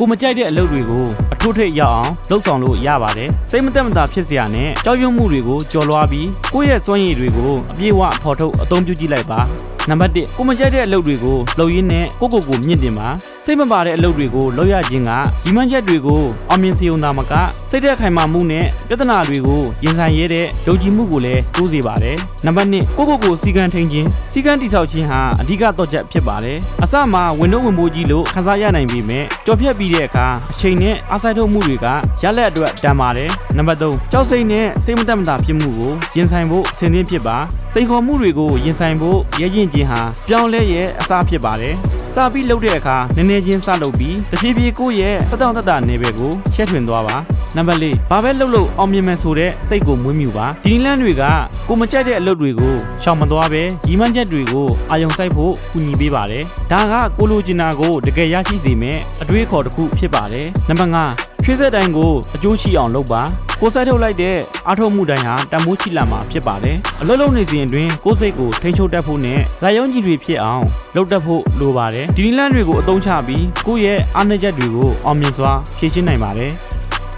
ကိုမကြိုက်တဲ့အလုပ်တွေကိုအထွတ်ထိပ်ရောက်အောင်လှုပ်ဆောင်လို့ရပါတယ်စိတ်မသက်မသာဖြစ်စရာနဲ့ကြောက်ရွံ့မှုတွေကိုကြော်လွှားပြီးကိုယ့်ရဲ့စွမ်းရည်တွေကိုအပြည့်အဝဖော်ထုတ်အသုံးပြုကြည့်လိုက်ပါ နံပါတ်1ကိုမကြိုက်တဲ့အလုပ်တွေကိုလုပ်ရင်းနဲ့ကိုယ့်ကိုယ်ကိုမြင့်တင်ပါစိတ်မပါတဲ့အလုပ်တွေကိုလုပ်ရခြင်းကဒီမှန်ချက်တွေကိုအောင်မြင်စေုံသာမကစိတ်သက်ခိုင်မာမှုနဲ့ပြဿနာတွေကိုရင်ဆိုင်ရတဲ့ယုံကြည်မှုကိုလည်းတိုးစေပါတယ်နံပါတ်2ကိုယ့်ကိုယ်ကိုစီကံထိန်ခြင်းစီကံတိဆောက်ခြင်းဟာအဓိကတော့ချက်ဖြစ်ပါတယ်အစမှာဝင်တော့ဝင်မိုးကြီးလို့ခန်းစားရနိုင်ပေမဲ့ကြော်ဖြတ်ပြီးတဲ့အခါအချိန်နဲ့အားစိုက်ထုတ်မှုတွေကရလက်အတွက်တန်ပါတယ်နံပါတ်3ကြောက်စိတ်နဲ့စိတ်မတက်မတာဖြစ်မှုကိုရင်ဆိုင်ဖို့ဆင်သင့်ဖြစ်ပါစိန်ခေါ်မှုတွေကိုရင်ဆိုင်ဖို့ရည်ရင်ခြင်းဟာပြောင်းလဲရဲ့အစားဖြစ်ပါတယ်စပြီးလှုပ်တဲ့အခါနည်းနည်းချင်းစလုပ်ပြီးတဖြည်းဖြည်းကိုယ့်ရဲ့တက်တောင့်တက်တာနေဘက်ကိုရှက်ထွင်သွားပါနံပါတ်၄ဘာပဲလှုပ်လို့အောင်မြင်မယ်ဆိုတဲ့စိတ်ကိုမွေးမြူပါဒီနည်းလမ်းတွေကကိုမကြိုက်တဲ့အလုပ်တွေကိုရှောင်မသွားပဲရီမှန်းချက်တွေကိုအာယုံစိုက်ဖို့ကူညီပေးပါတယ်ဒါကကိုလိုချင်တာကိုတကယ်ရရှိစေမယ်အတွေးအခေါ်တစ်ခုဖြစ်ပါတယ်နံပါတ်၅ရွှေစက်တိုင်းကိုအကျိုးရှိအောင်လုပ်ပါ ကိုယ်စိုက်ထုတ်လိုက်တဲ့အားထုတ်မှုတိုင်းဟာတန်ဖိုးချိလာမှာဖြစ်ပါတယ်အလုပ်လုပ်နေစဉ်အတွင်းကိုယ်စိတ်ကိုထိန်းချုပ်တတ်ဖို့နဲ့လာယုံကြည်တွေဖြစ်အောင်လုပ်တတ်ဖို့လိုပါတယ်ဒီနည်းလမ်းတွေကိုအသုံးချပြီးကိုယ့်ရဲ့အားနည်းချက်တွေကိုအောင်မြင်စွာဖြေရှင်းနိုင်ပါတယ်